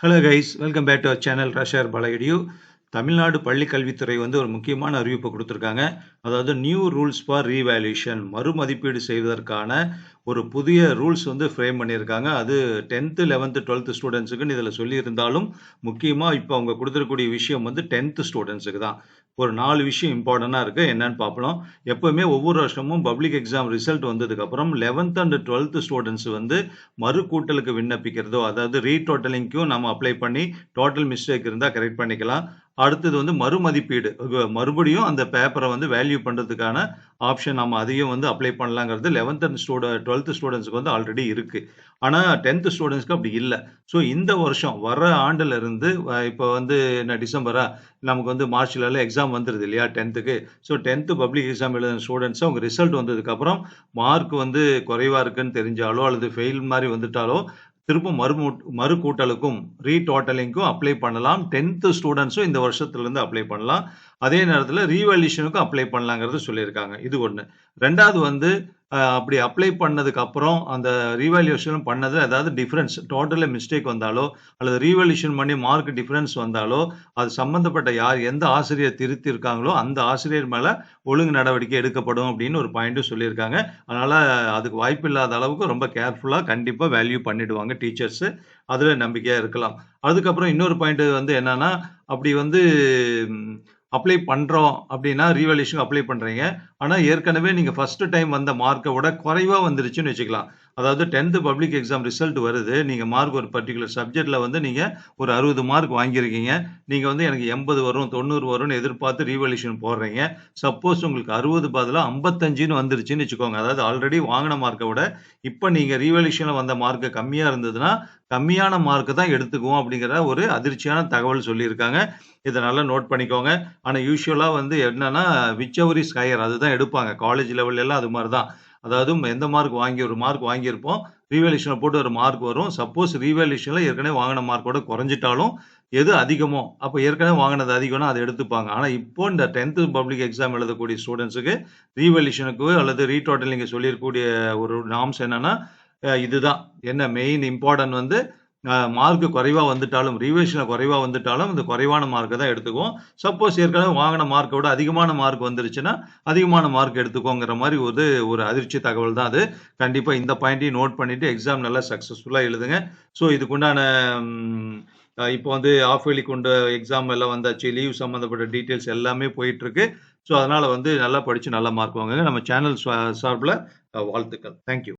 Hello guys, welcome back to our channel Rashar Balagidio. Tamil Nadu பள்ளி கல்வித்துறை வந்து ஒரு முக்கியமான அறிவிப்பு கொடுத்துருக்காங்க. அதாவது நியூ ரூல்ஸ் ஃபார் ரீவேல்யூஷன் மறுமதிப்பீடு செய்வதற்கான ஒரு புதிய ரூல்ஸ் வந்து ஃப்ரேம் பண்ணியிருக்காங்க. அது டென்த்து லெவன்த்து டுவெல்த்து ஸ்டூடெண்ட்ஸுக்குன்னு இதில் சொல்லியிருந்தாலும் முக்கியமாக இப்போ அவங்க கொடுத்துருக்கூடிய விஷயம் வந்து டென்த்து ஸ்டூடெண்ட்ஸுக்கு தான். ஒரு நாலு விஷயம் இம்பார்ட்டண்ட்டாக இருக்குது என்னன்னு பார்ப்போம். எப்போவுமே ஒவ்வொரு வருஷமும் பப்ளிக் எக்ஸாம் ரிசல்ட் வந்ததுக்கப்புறம் லெவன்த் அண்ட் டுவெல்த்து ஸ்டூடெண்ட்ஸ் வந்து மறு கூட்டலுக்கு விண்ணப்பிக்கிறதோ அதாவது ரீடோட்டலிங்க்கும் நம்ம அப்ளை பண்ணி டோட்டல் மிஸ்டேக் இருந்தால் கரெக்ட் பண்ணிக்கலாம். அடுத்தது வந்து மறுமதிப்பீடு. மறுபடியும் அந்த பேப்பரை வந்து வேல்யூ பண்ணுறதுக்கான ஆப்ஷன் நம்ம அதையும் வந்து அப்ளை பண்ணலாங்கிறது லெவன்த் அண்ட் ஸ்டூடெண்ட் டுவெல்த் ஸ்டூடெண்ட்ஸ்க்கு வந்து ஆல்ரெடி இருக்குது ஆனால் டென்த்து ஸ்டூடெண்ட்ஸ்க்கு அப்படி இல்லை. ஸோ இந்த வருஷம் வர ஆண்டுலேருந்து இப்போ வந்து என்ன டிசம்பரா நமக்கு வந்து மார்ச்லலாம் எக்ஸாம் வந்துடுது இல்லையா டென்த்துக்கு ஸோ டென்த்து பப்ளிக் எக்ஸாம் எழுதின ஸ்டூடெண்ட்ஸ் அவங்க ரிசல்ட் வந்ததுக்கப்புறம் மார்க் வந்து குறைவாக இருக்குன்னு தெரிஞ்சாலோ அல்லது ஃபெயில் மாதிரி வந்துட்டாலோ திரும்ப மறு மறு கூட்டலுக்கும் ரீடோட்டலிங்க்கும் அப்ளை பண்ணலாம். டென்த்து ஸ்டூடெண்ட்ஸும் இந்த வருஷத்துலேருந்து அப்ளை பண்ணலாம். அதே நேரத்தில் ரீவேல்யூஷனுக்கும் அப்ளை பண்ணலாங்கிறது சொல்லியிருக்காங்க. இது ஒன்று ரெண்டாவது வந்து அப்படி அப்ளை பண்ணதுக்கு அப்புறம் அந்த ரீவேல்யூஷன் பண்ணதில் ஏதாவது டிஃப்ரென்ஸ் டோட்டலாக மிஸ்டேக் வந்தாலோ அல்லது ரீவேல்யூஷன் பண்ணி மார்க் டிஃப்ரென்ஸ் வந்தாலோ அது சம்மந்தப்பட்ட யார் எந்த ஆசிரியர் திருத்தி இருக்காங்களோ அந்த ஆசிரியர் மேலே ஒழுங்கு நடவடிக்கை எடுக்கப்படும் அப்படின்னு ஒரு பாயிண்ட்டும் சொல்லியிருக்காங்க. அதனால் அதுக்கு வாய்ப்பு இல்லாத அளவுக்கு ரொம்ப கேர்ஃபுல்லாக கண்டிப்பாக வேல்யூ பண்ணிடுவாங்க டீச்சர்ஸு அதில் நம்பிக்கையாக இருக்கலாம். அதுக்கப்புறம் இன்னொரு பாயிண்ட் வந்து என்னன்னா அப்படி வந்து அப்ளை பண்ணுறோம் அப்படின்னா ரீவல்யூஷன் அப்ளை பண்ணுறீங்க ஆனால் ஏற்கனவே நீங்கள் ஃபஸ்ட்டு டைம் வந்த மார்க்கை விட குறைவாக வந்துருச்சுன்னு வச்சுக்கலாம். அதாவது டென்த்து பப்ளிக் எக்ஸாம் ரிசல்ட் வருது. நீங்கள் மார்க் ஒரு பர்டிகுலர் சப்ஜெக்டில் வந்து நீங்கள் ஒரு அறுபது மார்க் வாங்கியிருக்கீங்க. நீங்கள் வந்து எனக்கு எண்பது வரும் தொண்ணூறு வரும்னு எதிர்பார்த்து ரீவல்யூஷன் போடுறீங்க. சப்போஸ் உங்களுக்கு அறுபது பதிலாக ஐம்பத்தஞ்சுன்னு வந்துருச்சுன்னு வச்சுக்கோங்க. அதாவது ஆல்ரெடி வாங்கின மார்க்கை விட இப்போ நீங்கள் ரீவல்யூஷனில் வந்த மார்க்கு கம்மியாக இருந்ததுன்னா கம்மியான மார்க்கு தான் எடுத்துக்குவோம் அப்படிங்கிற ஒரு அதிர்ச்சியான தகவல் சொல்லியிருக்காங்க. இதை நல்லா நோட் பண்ணிக்கோங்க. ஆனால் யூஸ்வலாக வந்து என்னன்னா விச்சவரிஸ் ஹையர் அதுதான் எடுப்பாங்க. காலேஜ் லெவல்லாம் அது மாதிரி தான் அதாவது எந்த மார்க் வாங்கி ஒரு மார்க் வாங்கியிருப்போம் ரீவேல்யூஷனில் போட்டு ஒரு மார்க் வரும். சப்போஸ் ரீவேல்யூஷனில் ஏற்கனவே வாங்கின மார்க்கோட குறைஞ்சிட்டாலும் எது அதிகமோ அப்போ ஏற்கனவே வாங்கினது அதிகம்னா அதை எடுத்துப்பாங்க. ஆனால் இப்போ இந்த டென்த்து பப்ளிக் எக்ஸாம் எழுதக்கூடிய ஸ்டூடெண்ட்ஸுக்கு ரீவேல்யூஷனுக்கு அல்லது ரீடோட்டலிங்க சொல்லியிருக்கக்கூடிய ஒரு நாம்ஸ் என்னென்னா இதுதான். என்ன மெயின் இம்பார்ட்டன்ட் வந்து மார்க் குறைவாக வந்துட்டாலும் ரிவிஷனில் குறைவாக வந்துட்டாலும் இந்த குறைவான மார்க்கை தான் எடுத்துக்குவோம். சப்போஸ் ஏற்கனவே வாங்கின மார்க்கை விட அதிகமான மார்க் வந்துருச்சுன்னா அதிகமான மார்க் எடுத்துக்கோங்கிற மாதிரி ஒரு ஒரு அதிர்ச்சி தகவல் தான் அது. கண்டிப்பாக இந்த பாயிண்ட்டையும் நோட் பண்ணிவிட்டு எக்ஸாம் நல்லா சக்ஸஸ்ஃபுல்லாக எழுதுங்க. ஸோ இதுக்குண்டான இப்போ வந்து ஆஃப் இயர்லி கொண்ட எக்ஸாம் எல்லாம் வந்தாச்சு. லீவ் சம்மந்தப்பட்ட டீட்டெயில்ஸ் எல்லாமே போயிட்டுருக்கு. ஸோ அதனால் வந்து நல்லா படித்து நல்ல மார்க் வாங்குங்க. நம்ம சேனல் சார்பில் வாழ்த்துக்கள். தேங்க்யூ